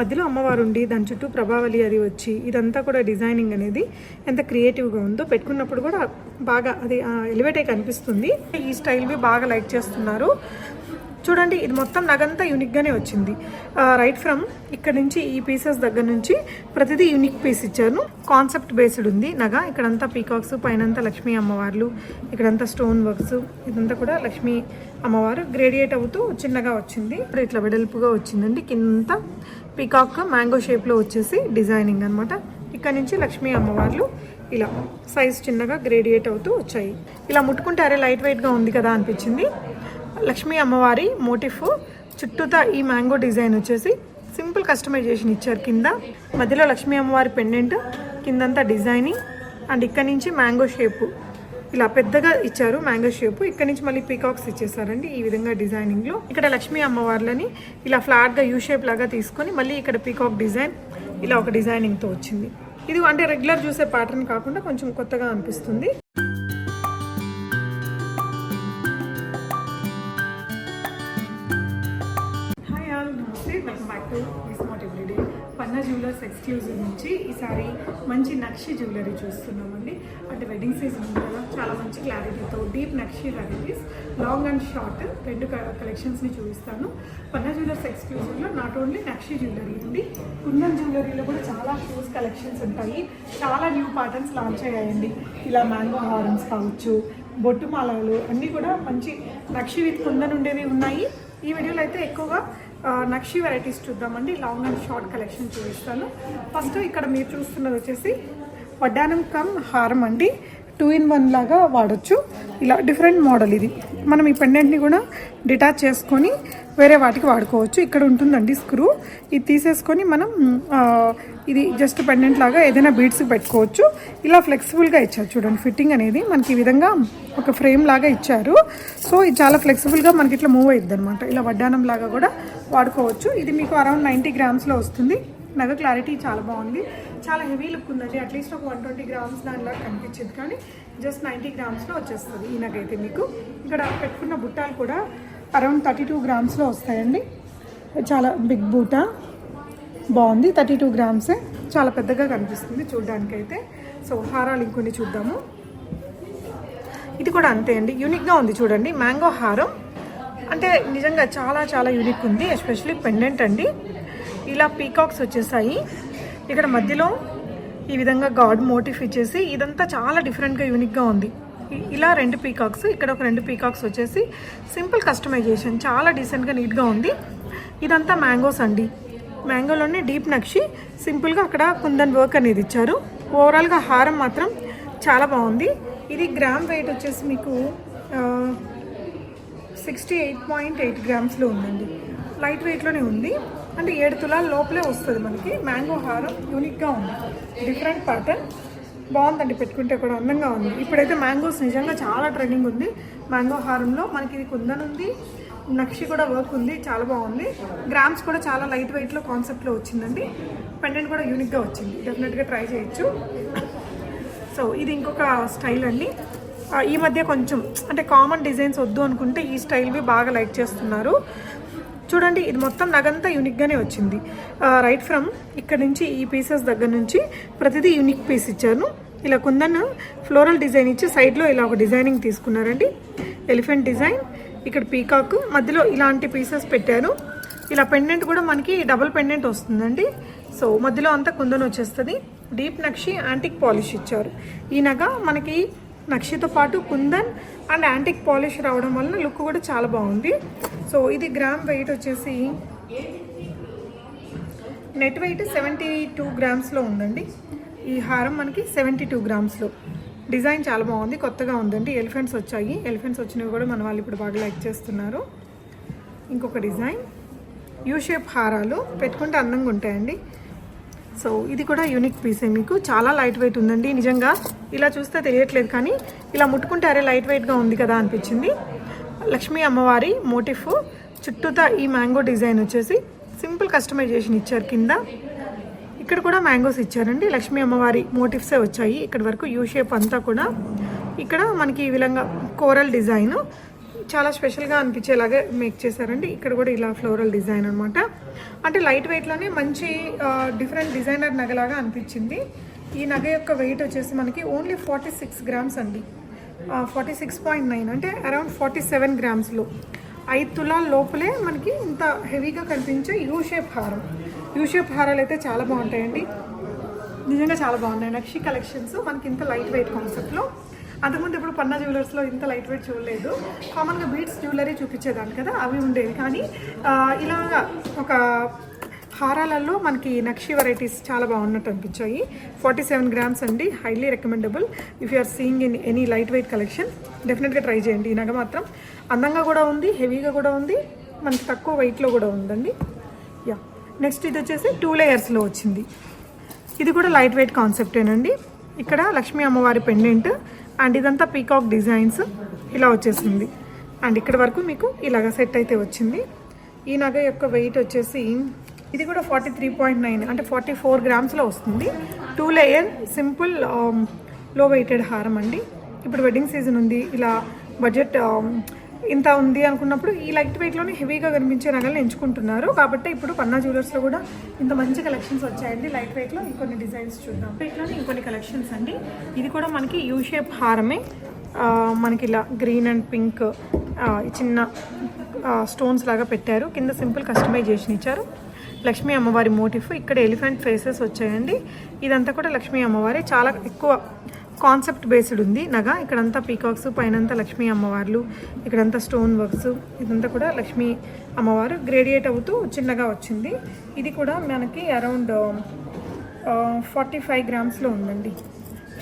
మధ్యలో అమ్మవారు ఉండి దాని చుట్టూ ప్రభావళి అది వచ్చి ఇదంతా కూడా డిజైనింగ్ అనేది ఎంత క్రియేటివ్గా ఉందో పెట్టుకున్నప్పుడు కూడా బాగా అది ఎలివేట్ అయి కనిపిస్తుంది. ఈ స్టైల్వి బాగా లైక్ చేస్తున్నారు. చూడండి ఇది మొత్తం నగంతా యూనిక్గానే వచ్చింది. రైట్ ఫ్రమ్ ఇక్కడ నుంచి ఈ పీసెస్ దగ్గర నుంచి ప్రతిదీ యూనిక్ పీస్ ఇచ్చారు. కాన్సెప్ట్ బేస్డ్ ఉంది నగ. ఇక్కడంతా పీకాక్స్ పైనంతా లక్ష్మీ అమ్మవార్లు ఇక్కడంతా స్టోన్ వర్క్స్ ఇదంతా కూడా లక్ష్మీ అమ్మవారు గ్రేడియేట్ అవుతూ చిన్నగా వచ్చింది. ఇప్పుడు ఇట్లా వెడల్పుగా వచ్చిందండి. కింద పీకాక్ మ్యాంగో షేప్లో వచ్చేసి డిజైనింగ్ అనమాట ఇక్కడ నుంచి లక్ష్మీ అమ్మవార్లు ఇలా సైజ్ చిన్నగా గ్రేడియేట్ అవుతూ వచ్చాయి. ఇలా ముట్టుకుంటే అరే లైట్ వెయిట్గా ఉంది కదా అనిపించింది. లక్ష్మీ అమ్మవారి మోటిఫ్. చుట్టూతా ఈ మ్యాంగో డిజైన్ వచ్చేసి సింపుల్ కస్టమైజేషన్ ఇచ్చారు కింద. మధ్యలో లక్ష్మీ అమ్మవారి పెండెంట్ కిందంతా డిజైనింగ్ అండ్ ఇక్కడ నుంచి మ్యాంగో షేపు. ఇలా పెద్దగా ఇచ్చారు మ్యాంగో షేప్. ఇక్కడ నుంచి మళ్ళీ పీకాక్స్ ఇచ్చేసారండి ఈ విధంగా డిజైనింగ్లో. ఇక్కడ లక్ష్మీ అమ్మవార్లని ఇలా ఫ్లాట్గా యూ షేప్ లాగా తీసుకొని మళ్ళీ ఇక్కడ పీకాక్ డిజైన్ ఇలా ఒక డిజైనింగ్తో వచ్చింది. ఇది అంటే రెగ్యులర్ చూసే ప్యాటర్న్ కాకుండా కొంచెం కొత్తగా అనిపిస్తుంది. ఎక్స్క్లూజివ్ నుంచి ఈసారి మంచి నక్షి జ్యువెలరీ చూస్తున్నామండి. అంటే వెడ్డింగ్ సీజన్ ఉంది కదా చాలా మంచి క్లారిటీతో deep nakshi varieties long and short రెండు కలెక్షన్స్ని చూపిస్తాను. పన్నా జ్యువెలర్స్ ఎక్స్క్లూజివ్లో నాట్ ఓన్లీ నక్షి జ్యువెలరీ ఉంది కుందన్ జ్యువెలరీలో కూడా చాలా షూస్ కలెక్షన్స్ ఉంటాయి. చాలా న్యూ ప్యాటర్న్స్ లాంచ్ అయ్యాయండి. ఇలా మ్యాంగో హారమ్స్ కావచ్చు బొట్టు మాలలు అన్నీ కూడా మంచి నక్షి విత్ కుందన్ ఉండేవి ఉన్నాయి. ఈ వీడియోలో అయితే ఎక్కువగా నక్షి వెరైటీస్ చూద్దామండి. లాంగ్ అండ్ షార్ట్ కలెక్షన్ చూపిస్తాను. ఫస్ట్ ఇక్కడ మీరు చూస్తున్నది వచ్చేసి వడ్డానం కమ్ హారం అండి. టూ ఇన్ వన్ లాగా వాడచ్చు. ఇలా డిఫరెంట్ మోడల్ ఇది. మనం ఈ పెండెంట్ని కూడా డిటాచ్ చేసుకొని వేరే వాటికి వాడుకోవచ్చు. ఇక్కడ ఉంటుందండి స్క్రూ ఇది తీసేసుకొని మనం ఇది జస్ట్ పెండెంట్ లాగా ఏదైనా బీడ్స్ పెట్టుకోవచ్చు. ఇలా ఫ్లెక్సిబుల్గా ఇచ్చారు చూడండి. ఫిట్టింగ్ అనేది మనకి ఈ విధంగా ఒక ఫ్రేమ్ లాగా ఇచ్చారు. సో ఇది చాలా ఫ్లెక్సిబుల్గా మనకి ఇట్లా మూవ్ అయ్యిద్ది అనమాట ఇలా వడ్డానం లాగా కూడా వాడుకోవచ్చు. ఇది మీకు అరౌండ్ నైంటీ గ్రామ్స్లో వస్తుంది. నగ క్లారిటీ చాలా బాగుంది. చాలా హెవీ లుక్ ఉందండి. అట్లీస్ట్ ఒక వన్ ట్వంటీ గ్రామ్స్ దానిలా కనిపించింది. కానీ జస్ట్ నైంటీ గ్రామ్స్లో వచ్చేస్తుంది ఈ నగైతే మీకు. ఇక్కడ పెట్టుకున్న బుట్టాలు కూడా అరౌండ్ థర్టీ టూ గ్రామ్స్లో వస్తాయండి. చాలా బిగ్ బూట. బాగుంది. థర్టీ టూ గ్రామ్సే చాలా పెద్దగా కనిపిస్తుంది చూడడానికైతే. సో హారాలు ఇంకొన్ని చూద్దాము. ఇది కూడా అంతే అండి. యూనిక్గా ఉంది చూడండి. మ్యాంగో హారం. అంటే నిజంగా చాలా చాలా యూనిక్ ఉంది. ఎస్పెషలీ పెండెంట్ అండి. ఇలా పీకాక్స్ వచ్చేసాయి. ఇక్కడ మధ్యలో ఈ విధంగా గాడ్ మోటిఫ్ ఇచ్చేసి ఇదంతా చాలా డిఫరెంట్గా యూనిక్గా ఉంది. ఇలా రెండు పీకాక్స్ ఇక్కడ ఒక రెండు పీకాక్స్ వచ్చేసి సింపుల్ కస్టమైజేషన్ చాలా డీసెంట్గా నీట్గా ఉంది. ఇదంతా మ్యాంగోస్ అండి మ్యాంగోలోనే డీప్ నక్షి సింపుల్గా అక్కడ కుందన్ వర్క్ అనేది ఇచ్చారు. ఓవరాల్గా హారం మాత్రం చాలా బాగుంది. ఇది గ్రామ్ వెయిట్ వచ్చేసి మీకు సిక్స్టీ ఎయిట్ పాయింట్ ఎయిట్ గ్రామ్స్లో ఉందండి. లైట్ వెయిట్లోనే ఉంది. అంటే ఏడు తులాల లోపలే వస్తుంది మనకి. మ్యాంగో హారం యూనిక్గా ఉంది. డిఫరెంట్ ప్యాటర్న్ బాగుందండి పెట్టుకుంటే కూడా అందంగా ఉంది. ఇప్పుడైతే మ్యాంగోస్ నిజంగా చాలా ట్రెండింగ్ ఉంది. మ్యాంగో హారంలో మనకి ఇది కుందన్ ఉంది నక్షి కూడా వర్క్ ఉంది చాలా బాగుంది. గ్రామ్స్ కూడా చాలా లైట్ వెయిట్లో కాన్సెప్ట్లో వచ్చిందండి. పెండెంట్ కూడా యూనిక్గా వచ్చింది. డెఫినెట్గా ట్రై చేయొచ్చు. సో ఇది ఇంకొక స్టైల్ అండి. ఈ మధ్య కొంచెం అంటే కామన్ డిజైన్స్ వద్దు అనుకుంటే ఈ స్టైల్వి బాగా లైక్ చేస్తున్నారు. చూడండి ఇది మొత్తం నగంతా యూనిక్గానే వచ్చింది. రైట్ ఫ్రమ్ ఇక్కడ నుంచి ఈ పీసెస్ దగ్గర నుంచి ప్రతిదీ యూనిక్ పీస్ ఇచ్చాను. ఇలా కుందన్ ఫ్లోరల్ డిజైన్ ఇచ్చి సైడ్లో ఇలా ఒక డిజైనింగ్ తీసుకున్నారండి. ఎలిఫెంట్ డిజైన్ ఇక్కడ పీకాక్ మధ్యలో ఇలాంటి పీసెస్ పెట్టాను. ఇలా పెండెంట్ కూడా మనకి డబుల్ పెండెంట్ వస్తుందండి. సో మధ్యలో అంతా కుందన్ వచ్చేస్తుంది. డీప్ నక్షి యాంటిక్ పాలిష్ ఇచ్చారు. ఈ నగ మనకి నక్షితో పాటు కుందన్ అండ్ యాంటిక్ పాలిష్ రావడం వలన లుక్ కూడా చాలా బాగుంది. సో ఇది గ్రామ్ వెయిట్ వచ్చేసి నెట్ వెయిట్ సెవెంటీ టూ గ్రామ్స్లో ఉందండి. ఈ హారం మనకి సెవెంటీ టూ గ్రామ్స్లో డిజైన్ చాలా బాగుంది కొత్తగా ఉందండి. ఎలిఫెంట్స్ వచ్చాయి. ఎలిఫెంట్స్ వచ్చినవి కూడా మన వాళ్ళు ఇప్పుడు బాగా లైక్ చేస్తున్నారు. ఇంకొక డిజైన్. యూ షేప్ హారాలు పెట్టుకుంటే అందంగా ఉంటాయండి. సో ఇది కూడా యూనిక్ పీసే మీకు. చాలా లైట్ వెయిట్ ఉందండి. నిజంగా ఇలా చూస్తే తెలియట్లేదు కానీ ఇలా ముట్టుకుంటే అరే లైట్ వెయిట్గా ఉంది కదా అనిపించింది. లక్ష్మీ అమ్మవారి మోటిఫ్ చుట్టూతా ఈ మ్యాంగో డిజైన్ వచ్చేసి సింపుల్ కస్టమైజేషన్ ఇచ్చారు కింద. ఇక్కడ కూడా మ్యాంగోస్ ఇచ్చారండి. లక్ష్మీ అమ్మవారి మోటివ్సే వచ్చాయి. ఇక్కడ వరకు యూ షేప్ అంతా కూడా. ఇక్కడ మనకి ఈ విధంగా కోరల్ డిజైను చాలా స్పెషల్గా అనిపించేలాగా మేక్ చేశారండి. ఇక్కడ కూడా ఇలా ఫ్లోరల్ డిజైన్ అనమాట అంటే లైట్ వెయిట్లోనే మంచి డిఫరెంట్ డిజైనర్ నగలాగా అనిపించింది. ఈ నగ యొక్క వెయిట్ వచ్చేసి మనకి ఓన్లీ ఫార్టీ సిక్స్ గ్రామ్స్ అండి. ఫార్టీ సిక్స్ పాయింట్ నైన్ అంటే అరౌండ్ ఫార్టీ సెవెన్ గ్రామ్స్లో. ఐదు తులాల లోపలే మనకి ఇంత హెవీగా కనిపించే యూ షేప్ హారం. యూ షేప్ హారాలు అయితే చాలా బాగుంటాయండి. నిజంగా చాలా బాగున్నాయి. నక్షి కలెక్షన్స్ మనకి ఇంత లైట్ వెయిట్ కాన్సెప్ట్లో. అంతకుముందు ఇప్పుడు పన్నా జ్యువెలర్స్లో ఇంత లైట్ వెయిట్ చూడలేదు కామన్గా బీట్స్ జ్యువెలరీ చూపించేదాన్ని కదా అవి ఉండేవి. కానీ ఇలాగా ఒక హారాలలో మనకి నక్షి వెరైటీస్ చాలా బాగున్నట్టు అనిపించాయి. ఫార్టీ సెవెన్ గ్రామ్స్ అండి highly recommendable if you are seeing in any light weight collection డెఫినెట్గా ట్రై చేయండి. ఈ నగ మాత్రం అందంగా కూడా ఉంది హెవీగా కూడా ఉంది మనకి తక్కువ వెయిట్లో కూడా ఉందండి. యా నెక్స్ట్ ఇది వచ్చేసి టూ లేయర్స్లో వచ్చింది. ఇది కూడా లైట్ వెయిట్ కాన్సెప్టేనండి ఇక్కడ లక్ష్మీ అమ్మవారి పెండెంట్ అండ్ ఇదంతా పీకాక్ డిజైన్స్ ఇలా వచ్చేసింది. అండ్ ఇక్కడ వరకు మీకు ఇలాగ సెట్ అయితే వచ్చింది. ఈ నగ యొక్క వెయిట్ వచ్చేసి ఇది కూడా ఫార్టీ త్రీ పాయింట్ నైన్ అంటే ఫార్టీ ఫోర్ గ్రామ్స్లో వస్తుంది. టూ లేయర్ సింపుల్లో వెయిటెడ్ హారం అండి. ఇప్పుడు వెడ్డింగ్ సీజన్ ఉంది. ఇలా బడ్జెట్ ఇంత ఉంది అనుకున్నప్పుడు ఈ లైట్ వెయిట్లోనే హెవీగా కనిపించే నగలను ఎంచుకుంటున్నారు. కాబట్టి ఇప్పుడు పన్నా జ్యువెలర్స్లో కూడా ఇంత మంచి కలెక్షన్స్ వచ్చాయండి. లైట్ వెయిట్లో ఇంకొన్ని డిజైన్స్ చూద్దాం. వెయిట్లోనే ఇంకొన్ని కలెక్షన్స్ అండి. ఇది కూడా మనకి యూ షేప్ హారమే మనకి ఇలా గ్రీన్ అండ్ పింక్ చిన్న స్టోన్స్ లాగా పెట్టారు. కింద సింపుల్ కస్టమైజేషన్ ఇచ్చారు. లక్ష్మీ అమ్మవారి మోటిఫ్. ఇక్కడ ఎలిఫెంట్ ఫేసెస్ వచ్చాయండి. ఇదంతా కూడా లక్ష్మీ అమ్మవారి. చాలా ఎక్కువ కాన్సెప్ట్ బేస్డ్ ఉంది. నగ ఇక్కడంతా పీకాక్స్ పైనంతా లక్ష్మీ అమ్మవార్లు ఇక్కడంతా స్టోన్ వర్క్స్ ఇదంతా కూడా లక్ష్మీ అమ్మవారు గ్రేడియేట్ అవుతూ చిన్నగా వచ్చింది. ఇది కూడా మనకి అరౌండ్ ఫార్టీ ఫైవ్ గ్రామ్స్లో ఉందండి.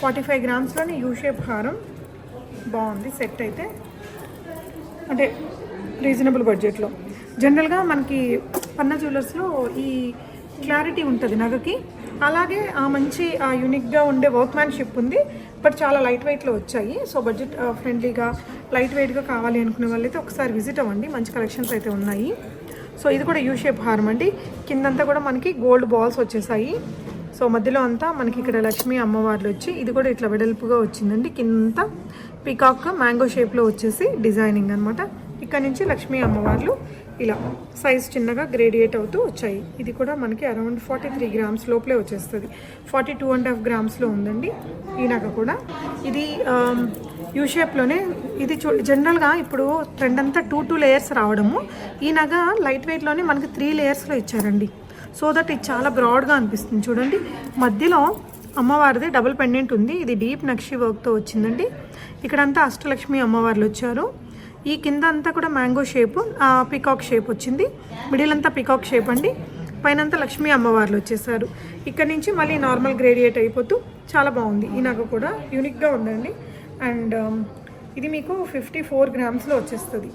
ఫార్టీ ఫైవ్ గ్రామ్స్లోనే యూ షేప్ హారం బాగుంది సెట్ అయితే. అంటే రీజనబుల్ బడ్జెట్లో. జనరల్గా మనకి పన్నా జ్యువెలర్స్లో ఈ క్లారిటీ ఉంటుంది నగకి. అలాగే ఆ మంచి ఆ యూనిక్గా ఉండే వర్క్మ్యాన్షిప్ ఉంది. బట్ చాలా లైట్ వెయిట్లో వచ్చాయి. సో బడ్జెట్ ఫ్రెండ్లీగా లైట్ వెయిట్గా కావాలి అనుకునే వాళ్ళైతే ఒకసారి విజిట్ అవ్వండి. మంచి కలెక్షన్స్ అయితే ఉన్నాయి. సో ఇది కూడా యూ షేప్ హారం అండి. కిందంతా కూడా మనకి గోల్డ్ బాల్స్ వచ్చేసాయి. సో మధ్యలో అంతా మనకి ఇక్కడ లక్ష్మీ అమ్మవార్లు వచ్చి ఇది కూడా ఇట్లా వెడల్పుగా వచ్చిందండి. కింద పికాక్ మ్యాంగో షేప్లో వచ్చేసి డిజైనింగ్ అనమాట ఇక్కడ నుంచి లక్ష్మీ అమ్మవార్లు ఇలా సైజ్ చిన్నగా గ్రేడియేట్ అవుతూ వచ్చాయి. ఇది కూడా మనకి అరౌండ్ ఫార్టీ త్రీ గ్రామ్స్ లోపలే వచ్చేస్తుంది. ఫార్టీ టూ అండ్ హాఫ్ గ్రామ్స్లో ఉందండి. ఈ నగ కూడా. ఇది యూ షేప్లోనే ఇది చూ జనరల్గా ఇప్పుడు ట్రెండ్ అంతా టూ టూ లేయర్స్ రావడము. ఈ నగ లైట్ వెయిట్లోనే మనకి త్రీ లేయర్స్లో ఇచ్చారండి. సో దట్ ఇది చాలా బ్రాడ్గా అనిపిస్తుంది. చూడండి మధ్యలో అమ్మవారిది డబుల్ పెండెంట్ ఉంది. ఇది డీప్ నక్షి వర్క్తో వచ్చిందండి. ఇక్కడంతా అష్టలక్ష్మి అమ్మవార్లు వచ్చారు ఈ కింద అంతా కూడా మ్యాంగో షేప్ పికాక్ షేప్ వచ్చింది. మిడిల్ అంతా పికాక్ షేప్ అండి. పైనంతా లక్ష్మీ అమ్మవార్లు వచ్చేసారు. ఇక్కడ నుంచి మళ్ళీ నార్మల్ గ్రేడియేట్ అయిపోతూ చాలా బాగుంది. ఈ నగ కూడా యూనిక్గా ఉందండి. అండ్ um, ఇది మీకు ఫిఫ్టీ ఫోర్ గ్రామ్స్లో వచ్చేస్తుంది.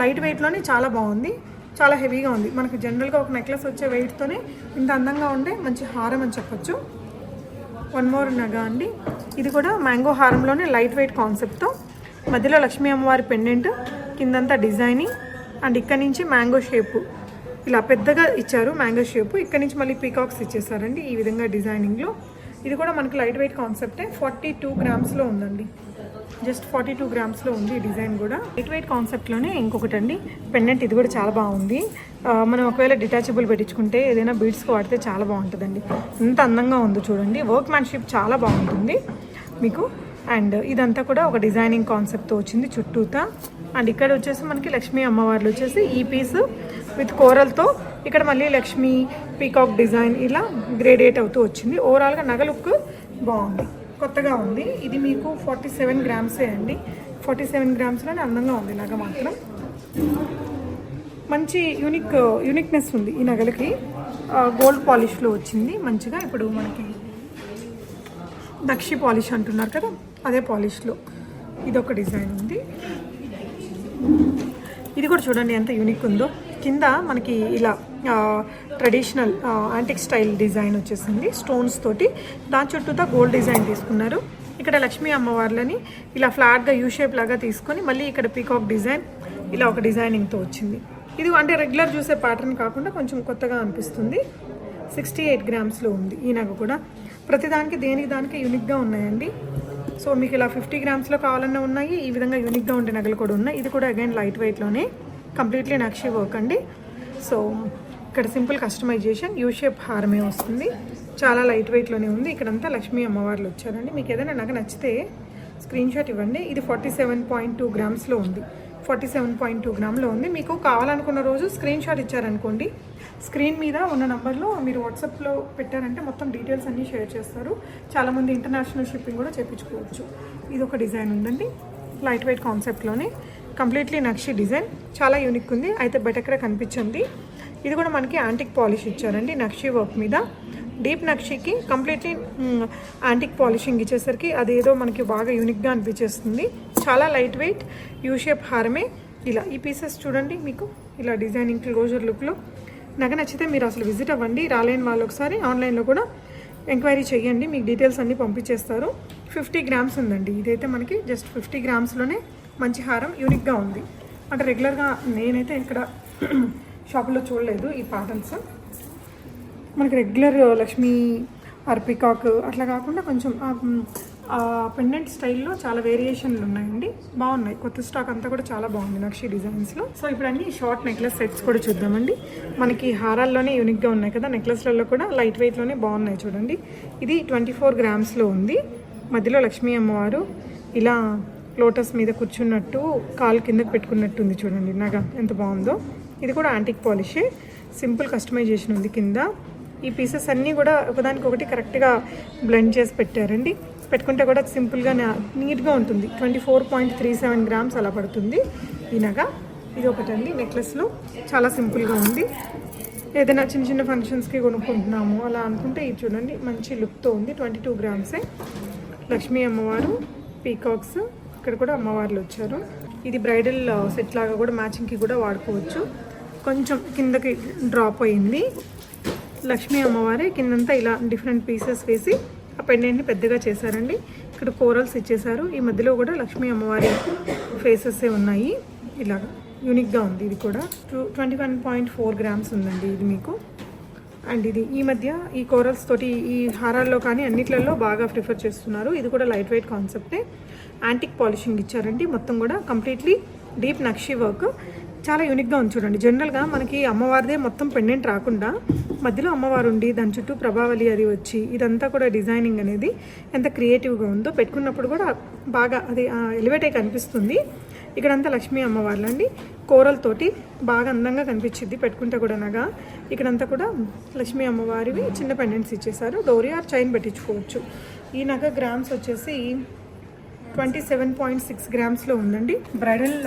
లైట్ వెయిట్లోనే చాలా బాగుంది. చాలా హెవీగా ఉంది. మనకు జనరల్గా ఒక నెక్లెస్ వచ్చే వెయిట్తోనే ఇంత అందంగా ఉండే మంచి హారం అని చెప్పొచ్చు. వన్ మోర్ నగ అండి. ఇది కూడా మ్యాంగో హారంలోనే లైట్ వెయిట్ కాన్సెప్ట్తో మధ్యలో లక్ష్మీ అమ్మవారి పెండెంట్ కిందంతా డిజైనింగ్ అండ్ ఇక్కడ నుంచి మ్యాంగో షేపు ఇలా పెద్దగా ఇచ్చారు మ్యాంగో షేపు ఇక్కడ నుంచి మళ్ళీ పీకాక్స్ ఇచ్చేసారండి ఈ విధంగా డిజైనింగ్లో ఇది కూడా మనకి లైట్ వెయిట్ కాన్సెప్టే ఫార్టీ టూ గ్రామ్స్లో ఉందండి. జస్ట్ ఫార్టీ టూ గ్రామ్స్లో ఉంది ఈ డిజైన్ కూడా. లైట్ వెయిట్ కాన్సెప్ట్లోనే ఇంకొకటి అండి. పెండెంట్ ఇది కూడా చాలా బాగుంది. మనం ఒకవేళ డిటాచబుల్ పెట్టించుకుంటే ఏదైనా బీడ్స్కి వాడితే చాలా బాగుంటుందండి. ఎంత అందంగా ఉందో చూడండి. వర్క్ మ్యాన్షిప్ చాలా బాగుంటుంది. మీకు అండ్ ఇదంతా కూడా ఒక డిజైనింగ్ కాన్సెప్ట్తో వచ్చింది చుట్టూతా. అండ్ ఇక్కడ వచ్చేసి మనకి లక్ష్మీ అమ్మవార్లు వచ్చేసి ఈ పీస్ విత్ కోరల్తో ఇక్కడ మళ్ళీ లక్ష్మీ పీకాక్ డిజైన్ ఇలా గ్రేడేట్ అవుతూ వచ్చింది. ఓవరాల్గా నగ లుక్ బాగుంది. కొత్తగా ఉంది. ఇది మీకు ఫార్టీ సెవెన్ గ్రామ్సే అండి. ఫార్టీ సెవెన్ గ్రామ్స్లోనే అందంగా ఉంది నగ మాత్రం. మంచి యూనిక్ యూనిక్నెస్ ఉంది ఈ నగలకి. గోల్డ్ పాలిష్లో వచ్చింది. మంచిగా ఇప్పుడు మనకి నక్షి పాలిష్ అంటున్నారు కదా అదే పాలిష్లో. ఇది ఒక డిజైన్ ఉంది. ఇది కూడా చూడండి ఎంత యూనిక్ ఉందో. కింద మనకి ఇలా ట్రెడిషనల్ యాంటిక్ స్టైల్ డిజైన్ వచ్చేసింది స్టోన్స్ తోటి. దాని చుట్టూతా గోల్డ్ డిజైన్ తీసుకున్నారు. ఇక్కడ లక్ష్మీ అమ్మవార్లని ఇలా ఫ్లాట్గా యూ షేప్ లాగా తీసుకొని మళ్ళీ ఇక్కడ పీకాక్ డిజైన్ ఇలా ఒక డిజైనింగ్తో వచ్చింది. ఇది అంటే రెగ్యులర్ చూసే ప్యాటర్న్ కాకుండా కొంచెం కొత్తగా అనిపిస్తుంది. సిక్స్టీ ఎయిట్ గ్రామ్స్లో ఉంది ఈ నగ కూడా. ప్రతిదానికి దేనికి దానికి యూనిక్గా ఉన్నాయండి. సో మీకు ఇలా ఫిఫ్టీ గ్రామ్స్లో కావాలన్నా ఉన్నాయి ఈ విధంగా యూనిక్గా ఉండే నగలు కూడా ఉన్నాయి. ఇది కూడా అగైన్ లైట్ వెయిట్లోనే కంప్లీట్లీ నక్షి వర్క్ అండి. సో ఇక్కడ సింపుల్ కస్టమైజేషన్ యూ షేప్ హారమే వస్తుంది. చాలా లైట్ వెయిట్లోనే ఉంది. ఇక్కడంతా లక్ష్మీ అమ్మవార్లు వచ్చారండి. మీకు ఏదైనా నగ నచ్చితే స్క్రీన్ షాట్ ఇవ్వండి. ఇది ఫార్టీ సెవెన్ పాయింట్ టూ గ్రామ్స్లో ఉంది. ఫార్టీ సెవెన్ పాయింట్ టూ గ్రామ్లో ఉంది. మీకు కావాలనుకున్న రోజు స్క్రీన్ షాట్ ఇచ్చారనుకోండి. స్క్రీన్ మీద ఉన్న నెంబర్లో మీరు వాట్సాప్లో పెట్టారంటే మొత్తం డీటెయిల్స్ అన్నీ షేర్ చేస్తారు. చాలామంది ఇంటర్నేషనల్ షిప్పింగ్ కూడా చేయించుకోవచ్చు ఇది ఒక డిజైన్ ఉందండి. Light weight కాన్సెప్ట్లోనే. Completely nakshi design. చాలా యూనిక్ ఉంది. అయితే బట్ ఎక్కడ కనిపించింది? ఇది కూడా మనకి యాంటిక్ పాలిష్ ఇచ్చారండి నక్షి వర్క్ మీద. డీప్ నక్షికి కంప్లీట్లీ యాంటిక్ పాలిషింగ్ ఇచ్చేసరికి అదేదో మనకి బాగా యూనిక్గా అనిపించేస్తుంది. చాలా లైట్ వెయిట్ యూ షేప్ హారమే. ఇలా ఈ పీసెస్ చూడండి మీకు. ఇలా డిజైనింగ్ క్లోజర్ లుక్లో నగ నచ్చితే మీరు అసలు విజిట్ అవ్వండి. రాలేని వాళ్ళు ఒకసారి ఆన్లైన్లో కూడా ఎంక్వైరీ చేయండి. మీకు డీటెయిల్స్ అన్నీ పంపించేస్తారు. ఫిఫ్టీ గ్రామ్స్ ఉందండి. ఇదైతే మనకి జస్ట్ ఫిఫ్టీ గ్రామ్స్లోనే మంచి హారం యూనిక్గా ఉంది. అంటే రెగ్యులర్గా నేనైతే ఇక్కడ షాపులో చూడలేదు ఈ ప్యాటర్న్స్ మనకి రెగ్యులర్ లక్ష్మీ అర్పికాక్ అట్లా కాకుండా కొంచెం పెండెంట్ స్టైల్లో చాలా వేరియేషన్లు ఉన్నాయండి. బాగున్నాయి. కొత్త స్టాక్ అంతా కూడా చాలా బాగుంది నక్షి డిజైన్స్లో సో ఇప్పుడు అన్ని షార్ట్ నెక్లెస్ సెట్స్ కూడా చూద్దామండి. మనకి హారాల్లోనే యూనిక్గా ఉన్నాయి కదా. నెక్లెస్లలో కూడా లైట్ వెయిట్లోనే బాగున్నాయి చూడండి. ఇది ట్వంటీ ఫోర్ గ్రామ్స్లో ఉంది. మధ్యలో లక్ష్మీ అమ్మవారు ఇలా లోటస్ మీద కూర్చున్నట్టు కాలు కిందకి పెట్టుకున్నట్టు ఉంది చూడండి. నగ ఎంత బాగుందో. ఇది కూడా యాంటిక్ పాలిషే సింపుల్ కస్టమైజేషన్ ఉంది కింద. ఈ పీసెస్ అన్నీ కూడా ఒకదానికొకటి కరెక్ట్గా బ్లెండ్ చేసి పెట్టారండి. పెట్టుకుంటే కూడా సింపుల్గా నీట్గా ఉంటుంది. Twenty four point three seven grams అలా పడుతుంది ఈ నగ. ఇది ఒకటండి నెక్లెస్లో చాలా సింపుల్గా ఉంది. ఏదైనా చిన్న చిన్న ఫంక్షన్స్కి కొనుక్కుంటున్నాము అలా అనుకుంటే ఇది చూడండి మంచి లుక్తో ఉంది. ట్వంటీ టూ గ్రామ్సే లక్ష్మీ అమ్మవారు పీకాక్స్ ఇక్కడ కూడా అమ్మవార్లు వచ్చారు. ఇది బ్రైడల్ సెట్ uh, లాగా కూడా మ్యాచింగ్కి కూడా వాడుకోవచ్చు. కొంచెం కిందకి డ్రాప్ అయింది. లక్ష్మీ అమ్మవారే కిందంతా ఇలా డిఫరెంట్ పీసెస్ వేసి ఆ పెండెంట్ని పెద్దగా చేశారండి. ఇక్కడ కోరల్స్ ఇచ్చేశారు. ఈ మధ్యలో కూడా లక్ష్మీ అమ్మవారి ఫేసెస్ ఉన్నాయి. ఇలా యూనిక్గా ఉంది ఇది కూడా. Two twenty one point four grams ఉందండి ఇది మీకు. అండ్ ఇది ఈ మధ్య ఈ కోరల్స్ తోటి ఈ హారాల్లో కానీ అన్నిట్లలో బాగా ప్రిఫర్ చేస్తున్నారు. ఇది కూడా లైట్ వెయిట్ కాన్సెప్టే యాంటిక్ పాలిషింగ్ ఇచ్చారండి. మొత్తం కూడా కంప్లీట్లీ డీప్ నక్షి వర్క్ చాలా యూనిక్గా ఉంది చూడండి. జనరల్గా మనకి అమ్మవారిదే మొత్తం పెండెంట్ రాకుండా మధ్యలో అమ్మవారు ఉండి దాని చుట్టూ ప్రభావలి అది వచ్చి ఇదంతా కూడా డిజైనింగ్ అనేది ఎంత క్రియేటివ్గా ఉందో పెట్టుకున్నప్పుడు కూడా బాగా అది ఎలివేట్ అయి కనిపిస్తుంది. ఇక్కడంతా లక్ష్మీ అమ్మవార్లు అండి కూరలతోటి బాగా అందంగా కనిపించింది పెట్టుకుంటే కూడా నగా. ఇక్కడంతా కూడా లక్ష్మీ అమ్మవారివి చిన్న పెండెంట్స్ ఇచ్చేసారు డోరీ ఆర్ చైన్ పెట్టించుకోవచ్చు. ఈ నగ గ్రామ్స్ వచ్చేసి ట్వంటీ సెవెన్ పాయింట్ సిక్స్ గ్రామ్స్లో ఉందండి. బ్రైడల్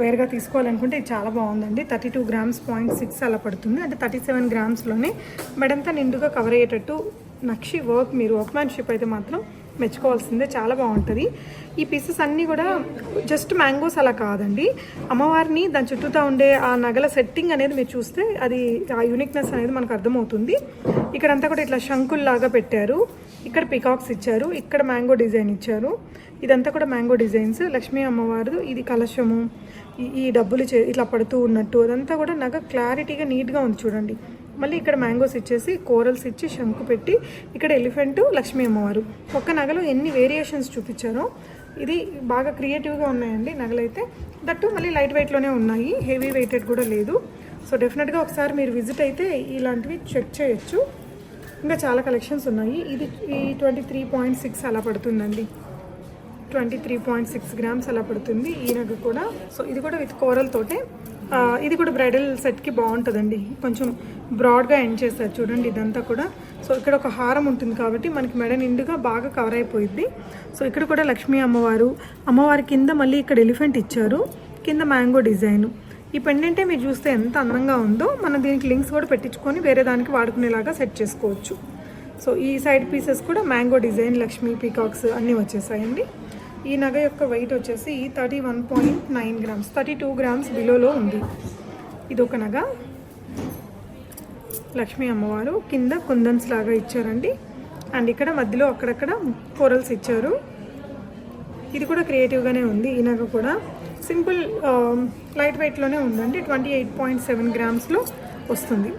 స్క్వేర్గా తీసుకోవాలనుకుంటే ఇది చాలా బాగుందండి. Thirty two grams point six అలా పడుతుంది. అంటే థర్టీ సెవెన్ గ్రామ్స్లోనే మెడంతా నిండుగా కవర్ అయ్యేటట్టు నక్షి వర్క్ మీరు వర్క్మ్యాన్షిప్ అయితే మాత్రం మెచ్చుకోవాల్సిందే. చాలా బాగుంటుంది. ఈ పీసెస్ అన్నీ కూడా జస్ట్ మ్యాంగోస్ అలా కాదండి. అమ్మవారిని దాని చుట్టూతా ఉండే ఆ నగల సెట్టింగ్ అనేది మీరు చూస్తే అది ఆ యూనిక్నెస్ అనేది మనకు అర్థమవుతుంది. ఇక్కడంతా కూడా ఇట్లా శంకుల్లాగా పెట్టారు. ఇక్కడ పికాక్స్ ఇచ్చారు. ఇక్కడ మ్యాంగో డిజైన్ ఇచ్చారు. ఇదంతా కూడా మ్యాంగో డిజైన్స్. లక్ష్మీ అమ్మవారు ఇది కలశము ఈ- ఈ డబ్బులు చే ఇట్లా పడుతూ ఉన్నట్టు. అదంతా కూడా నగ క్లారిటీగా నీట్గా ఉంది చూడండి. మళ్ళీ ఇక్కడ మ్యాంగోస్ ఇచ్చేసి కోరల్స్ ఇచ్చి శంకు పెట్టి ఇక్కడ ఎలిఫెంట్ లక్ష్మీ అమ్మవారు. ఒక్క నగలో ఎన్ని వేరియేషన్స్ చూపించారో ఇది బాగా క్రియేటివ్గా ఉన్నాయండి నగలైతే. దట్టు మళ్ళీ లైట్ వెయిట్లోనే ఉన్నాయి. హెవీ వెయిటెడ్ కూడా లేదు. సో డెఫినెట్గా ఒకసారి మీరు విజిట్ అయితే ఇలాంటివి చెక్ చేయొచ్చు. ఇంకా చాలా కలెక్షన్స్ ఉన్నాయి. ఇది ఈ ట్వంటీ త్రీ పాయింట్ సిక్స్ అలా పడుతుందండి. Twenty three point six grams అలా పడుతుంది ఈ నగ కూడా. సో ఇది కూడా విత్ కోరల్ తోటే. ఇది కూడా బ్రైడల్ సెట్కి బాగుంటుందండి. కొంచెం బ్రాడ్గా ఎండ్ చేస్తారు చూడండి ఇదంతా కూడా. సో ఇక్కడ ఒక హారం ఉంటుంది కాబట్టి మనకి మెడ నిండుగా బాగా కవర్ అయిపోయింది సో ఇక్కడ కూడా లక్ష్మీ అమ్మవారు. అమ్మవారి కింద మళ్ళీ ఇక్కడ ఎలిఫెంట్ ఇచ్చారు. కింద మ్యాంగో డిజైన్ ఈ పెండెంటే మీరు చూస్తే ఎంత అందంగా ఉందో మనం దీనికి లింక్స్ కూడా పెట్టించుకొని వేరే దానికి వాడుకునేలాగా సెట్ చేసుకోవచ్చు. సో ఈ సైడ్ పీసెస్ కూడా మ్యాంగో డిజైన్ లక్ష్మీ పీకాక్స్ అన్నీ వచ్చేసాయండి. ఈ నగ యొక్క వెయిట్ వచ్చేసి thirty one point nine grams thirty two grams బిలోలో ఉంది. ఇది ఒక నగ. లక్ష్మీ అమ్మవారు కింద కుందన్స్ లాగా ఇచ్చారండి. అండ్ ఇక్కడ మధ్యలో అక్కడక్కడ కోరల్స్ ఇచ్చారు. ఇది కూడా క్రియేటివ్గానే ఉంది ఈ నగ కూడా. సింపుల్ లైట్ వెయిట్లోనే ఉందండి ట్వంటీ ఎయిట్ పాయింట్ సెవెన్ గ్రామ్స్లో వస్తుంది.